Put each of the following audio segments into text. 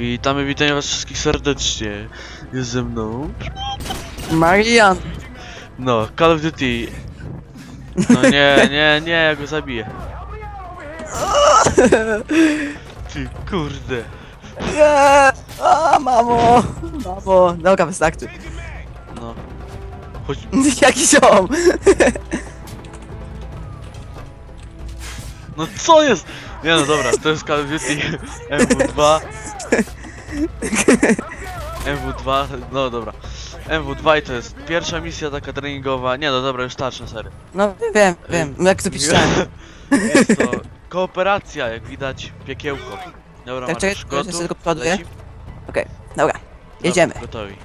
Witamy, witamy was wszystkich serdecznie. Jest ze mną. Marian! No, Call of Duty. No nie, nie, nie, ja go zabiję. Ty kurde. Nie! A, mamo! Mamo! Dobra, wystarczy. No. Chodź. Jaki ziom! No co jest? Nie no dobra, to jest Call of Duty MW2. MW2, no dobra. MW2 i to jest pierwsza misja taka treningowa. Nie no dobra, już starczy, serio. No wiem, wiem, jak to pisałem. Jest to kooperacja, jak widać, piekiełko. Dobra, Tak, czekaj, gotów? że tylko przoduję. Leci? Dobra, jedziemy. Dobra, gotowi.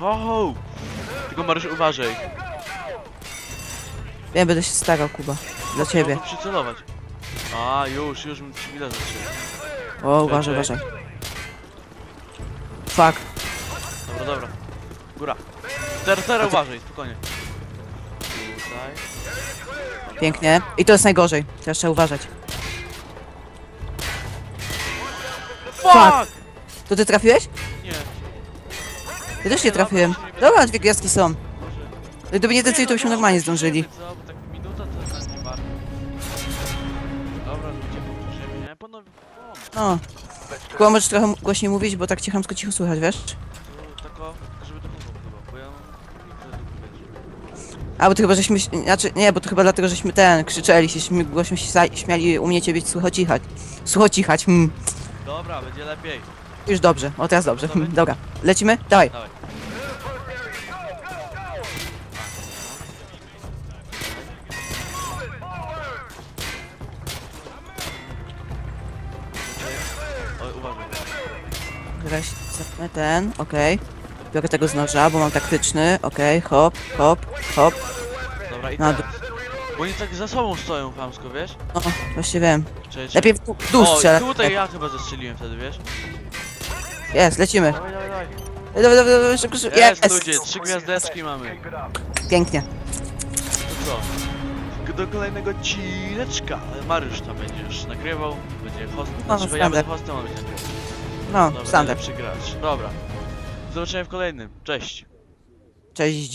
Ho, ho. Tylko Maryś uważaj. Wiem, będę się starał, Kuba. Dla ciebie. Przycelować. A, już, już mi się widać zaczęło. O, uważaj, uważaj. Fuck. Dobra, dobra. Góra. Teraz, teraz uważaj, spokojnie. Tutaj. Pięknie. I to jest najgorzej. Teraz trzeba uważać. Fuck! To ty trafiłeś? Nie, Ja też nie trafiłem. Dobra, dwie gwiazdki są. może... Gdyby nie ten cel, to byśmy normalnie zdążyli. Tak nie. Dobra, ludzie, nie? Ponownie. O, No. Kuba, możesz trochę głośniej mówić, bo tak cię chamsko cicho słychać, wiesz? to tako, żeby to chyba, bo ja mikrofon, A, bo to chyba żeśmy... Znaczy, nie, bo to chyba dlatego, żeśmy ten, krzyczeli, się, głośno się za- śmiali, umiecie być słuchocichać. Słuchocichać, hmm. Dobra, będzie lepiej. Już dobrze, o teraz dobrze. Hmm, dobra, lecimy? Dawaj. Dawaj. Weź, zapnę ten, okej. Biorę tego z noża, bo mam taktyczny, okej, hop, hop, hop. Dobra, i Na teraz. Bo oni tak za sobą stoją chamsko, wiesz? No, właśnie wiem. Cześć, Lepiej w dół- w dół O, strzelać. tutaj ja chyba zastrzeliłem wtedy, wiesz? Jest, lecimy. Dawaj, dawaj, dawaj. Dawaj, dawaj, dawaj, szybko, szybko. Jest, Jest! ludzie, trzy gwiazdeczki mamy. Pięknie. To co? Do kolejnego odcineczka. Mariusz tam będziesz nagrywał, będzie host. No, Znaczy, ja będę standard. hostem, on będzie nagrywał. No, Dobra, standard. najlepszy gracz. Dobra. Do zobaczenia w kolejnym. Cześć. Cześć.